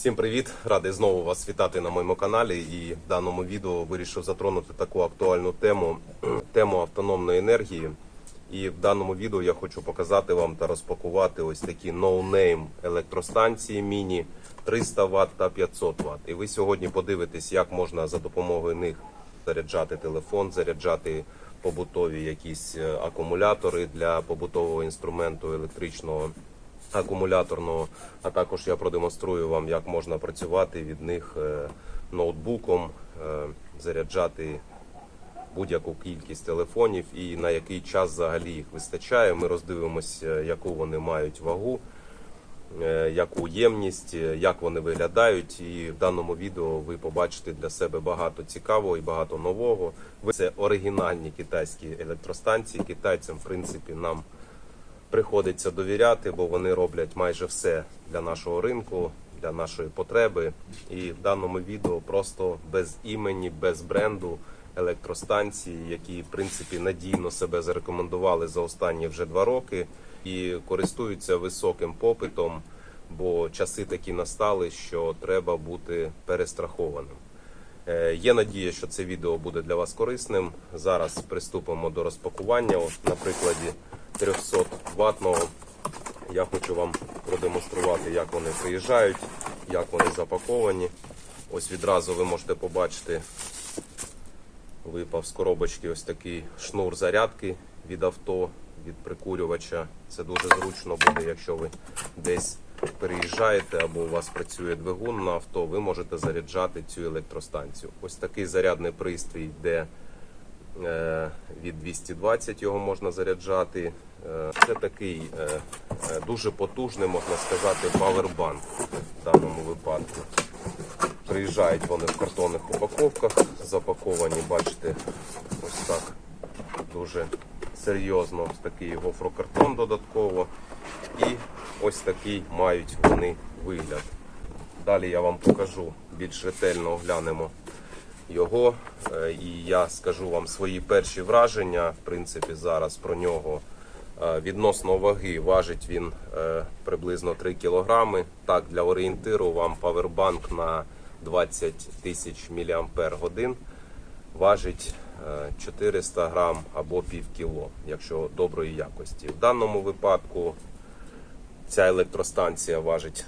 Всім привіт! Радий знову вас вітати на моєму каналі. І в даному відео вирішив затронути таку актуальну тему тему автономної енергії. І в даному відео я хочу показати вам та розпакувати ось такі no-name електростанції міні 300 Вт та 500 Вт. І ви сьогодні подивитесь, як можна за допомогою них заряджати телефон, заряджати побутові якісь е, акумулятори для побутового інструменту електричного акумуляторного. А також я продемонструю вам, як можна працювати від них е, ноутбуком, е, заряджати будь-яку кількість телефонів і на який час взагалі їх вистачає. Ми роздивимося, яку вони мають вагу, е, яку ємність, е, як вони виглядають. І в даному відео ви побачите для себе багато цікавого і багато нового. Це оригінальні китайські електростанції. Китайцям, в принципі, нам приходиться довіряти, бо вони роблять майже все для нашого ринку, для нашої потреби. І в даному відео просто без імені, без бренду електростанції, які в принципі надійно себе зарекомендували за останні вже два роки і користуються високим попитом, бо часи такі настали, що треба бути перестрахованим. Е, Є надія, що це відео буде для вас корисним. Зараз приступимо до розпакування. От, на прикладі 300 ватного я хочу вам продемонструвати, як вони приїжджають, як вони запаковані. Ось відразу ви можете побачити, випав з коробочки ось такий шнур зарядки від авто, від прикурювача. Це дуже зручно буде, якщо ви десь переїжджаєте або у вас працює двигун на авто, ви можете заряджати цю електростанцію. Ось такий зарядний пристрій, де е, від 220 його можна заряджати. Е, Це такий е, е, дуже потужний, можна сказати, павербанк в даному випадку. Приїжджають вони в картонних упаковках, запаковані, бачите, ось так дуже серйозно, ось такий гофрокартон додатково. І ось такий мають вони вигляд. Далі я вам покажу більш ретельно оглянемо його. І я скажу вам свої перші враження. В принципі, зараз про нього відносно ваги важить він е, приблизно 3 кілограми. Так, для орієнтиру вам павербанк на 20 тисяч мАч важить е, 400 грам або пів кіло, якщо доброї якості. В даному випадку ця електростанція важить,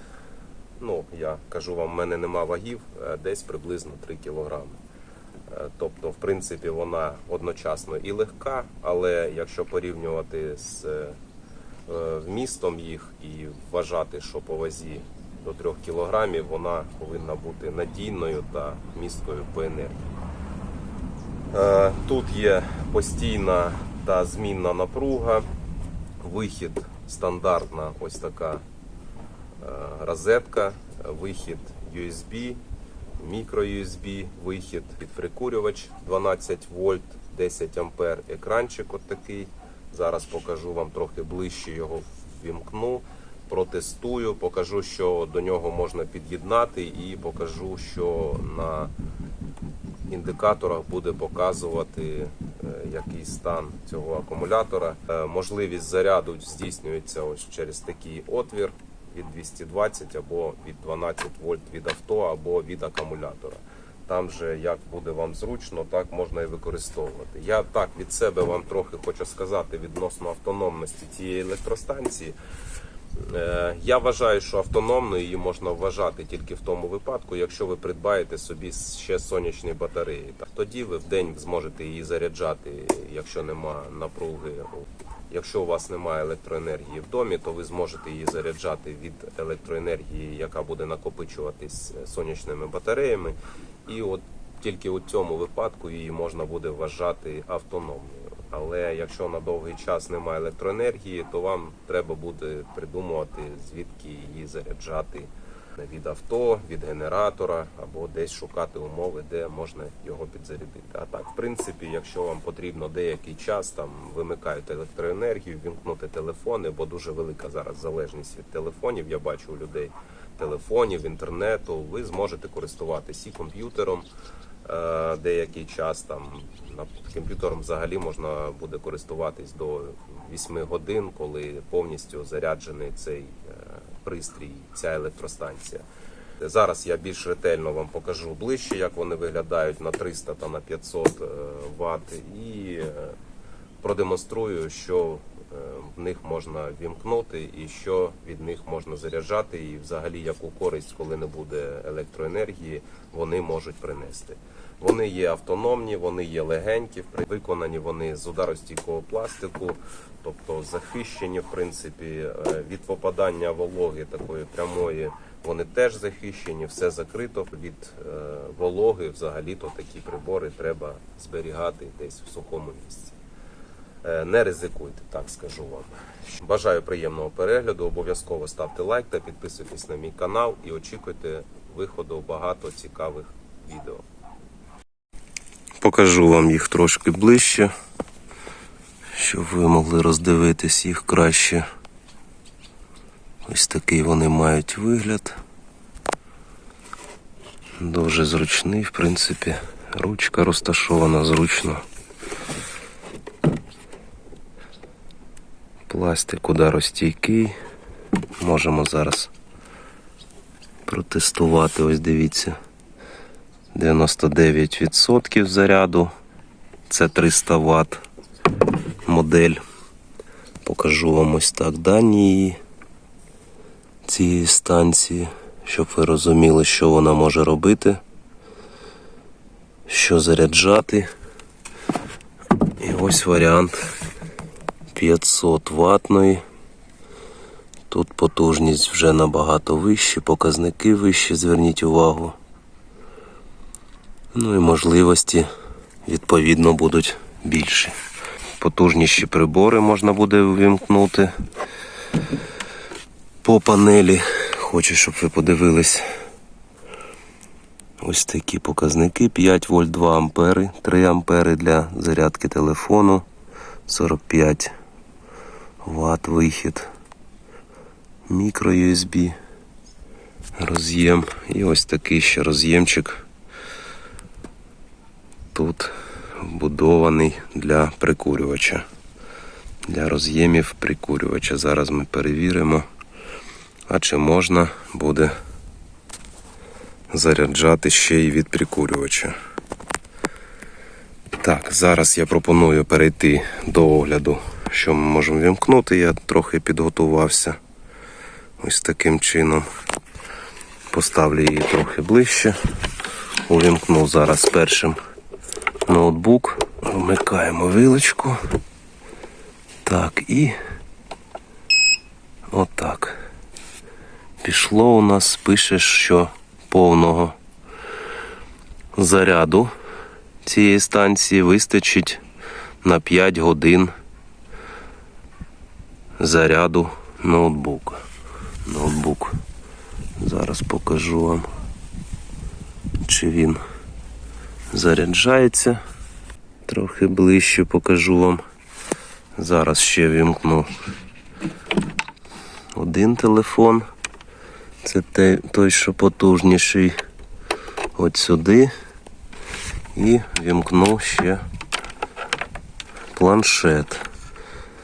ну я кажу вам, в мене нема вагів, е, десь приблизно 3 кілограми. Е, Тобто, в принципі, вона одночасно і легка, але якщо порівнювати з е, е, вмістом їх і вважати, що по вазі до 3 кілограмів, вона повинна бути надійною та місткою по енергії. Тут є постійна та змінна напруга, вихід стандартна, ось така розетка, вихід USB, мікро USB, вихід під прикурювач 12 вольт, 10 ампер, екранчик от такий. Зараз покажу вам трохи ближче його ввімкну, протестую, покажу, що до нього можна під'єднати, і покажу, що на індикаторах буде показувати, е, який стан цього акумулятора. Е, Можливість заряду здійснюється ось через такий отвір від 220 або від 12 вольт від авто або від акумулятора. Там же як буде вам зручно, так можна і використовувати. Я так від себе вам трохи хочу сказати відносно автономності цієї електростанції. Е, Я вважаю, що автономною її можна вважати тільки в тому випадку, якщо ви придбаєте собі ще сонячні батареї. Та Тоді ви в день зможете її заряджати, якщо нема напруги. Якщо у вас немає електроенергії в домі, то ви зможете її заряджати від електроенергії, яка буде накопичуватись е, сонячними батареями. І от тільки у цьому випадку її можна буде вважати автономною. Але якщо на довгий час немає електроенергії, то вам треба буде придумувати, звідки її заряджати від авто, від генератора або десь шукати умови, де можна його підзарядити. А так, в принципі, якщо вам потрібно деякий час там вимикаєте електроенергію, вімкнути телефони, бо дуже велика зараз залежність від телефонів. Я бачу у людей телефонів, інтернету. Ви зможете користуватися і комп'ютером е, деякий час. Там на комп'ютером взагалі можна буде користуватись до 8 годин, коли повністю заряджений цей е, пристрій, ця електростанція. Зараз я більш ретельно вам покажу ближче, як вони виглядають на 300 та на 500 Вт, і е, продемонструю, що е, в них можна вімкнути і що від них можна заряджати, і взагалі яку користь, коли не буде електроенергії, вони можуть принести. Вони є автономні, вони є легенькі, виконані вони з ударостійкого пластику, тобто захищені, в принципі, е, від попадання вологи такої прямої. Вони теж захищені, все закрито від е, вологи. Взагалі-то такі прибори треба зберігати десь в сухому місці. Е, Не ризикуйте, так скажу вам. Бажаю приємного перегляду. Обов'язково ставте лайк та підписуйтесь на мій канал і очікуйте виходу багато цікавих відео. Покажу вам їх трошки ближче, щоб ви могли роздивитись їх краще. Ось такий вони мають вигляд. Дуже зручний, в принципі. Ручка розташована зручно. Пластик ударостійкий. Можемо зараз протестувати. Ось дивіться. 99% заряду. Це 300 Вт модель. Покажу вам ось так дані цієї станції, щоб ви розуміли, що вона може робити, що заряджати. І ось варіант 500 ватної. Тут потужність вже набагато вищі, показники вищі, зверніть увагу. Ну і можливості відповідно будуть більші. Потужніші прибори можна буде увімкнути по панелі. Хочу, щоб ви подивились. Ось такі показники: 5 вольт 2 ампери, 3 ампери для зарядки телефону, 45 Вт вихід, мікро USB роз'єм і ось такий ще роз'ємчик. Тут вбудований для прикурювача. Для роз'ємів прикурювача. Зараз ми перевіримо, а чи можна буде заряджати ще й від прикурювача. Так, зараз я пропоную перейти до огляду, що ми можемо вімкнути. Я трохи підготувався ось таким чином. Поставлю її трохи ближче. Увімкну зараз першим ноутбук. Вмикаємо вилочку. Так, і отак. Пішло у нас, пише, що повного заряду цієї станції вистачить на 5 годин заряду ноутбука. Ноутбук. Зараз покажу вам, чи він заряджається. Трохи ближче покажу вам. Зараз ще вімкну один телефон. Це той, що потужніший. От сюди. І вімкну ще планшет.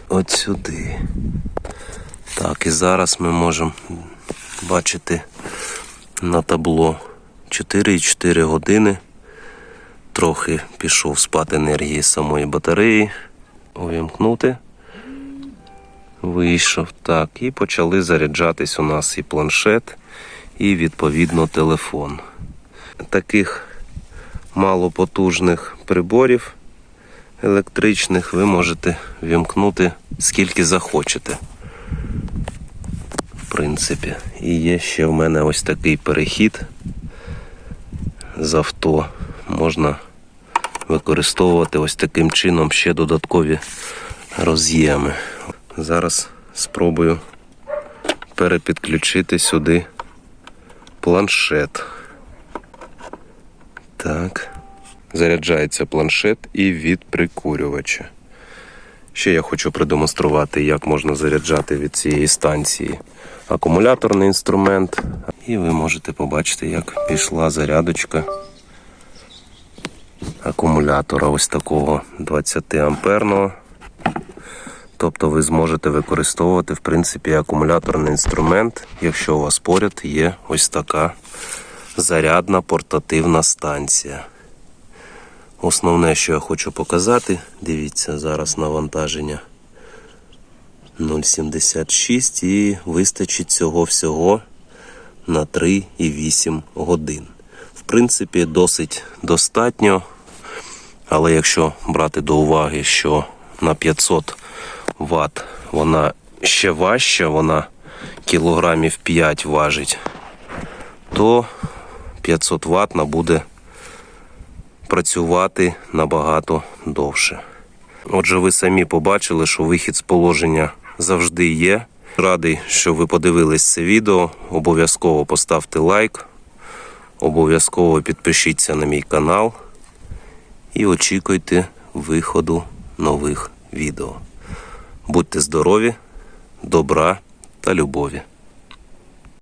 От сюди. Так, і зараз ми можемо бачити на табло 4,4 години. Трохи пішов спад енергії самої батареї. Увімкнути. Вийшов так. І почали заряджатись у нас і планшет, і відповідно телефон. Таких малопотужних приборів електричних ви можете вімкнути скільки захочете. В принципі. І є ще в мене ось такий перехід з авто. Можна використовувати ось таким чином ще додаткові роз'єми. Зараз спробую перепідключити сюди планшет. Так. Заряджається планшет і від прикурювача. Ще я хочу продемонструвати, як можна заряджати від цієї станції акумуляторний інструмент. І ви можете побачити, як пішла зарядочка акумулятора ось такого 20 амперного. Тобто ви зможете використовувати в принципі акумуляторний інструмент, якщо у вас поряд є ось така зарядна портативна станція. Основне, що я хочу показати, дивіться, зараз навантаження 0,76 і вистачить цього всього на 3,8 годин. Принципі, досить достатньо, але якщо брати до уваги, що на 500 Вт вона ще важча, вона кілограмів 5 важить, то 500 Вт буде працювати набагато довше. Отже, ви самі побачили, що вихід з положення завжди є. Радий, що ви подивились це відео. Обов'язково поставте лайк, обов'язково підпишіться на мій канал і очікуйте виходу нових відео. Будьте здорові, добра та любові!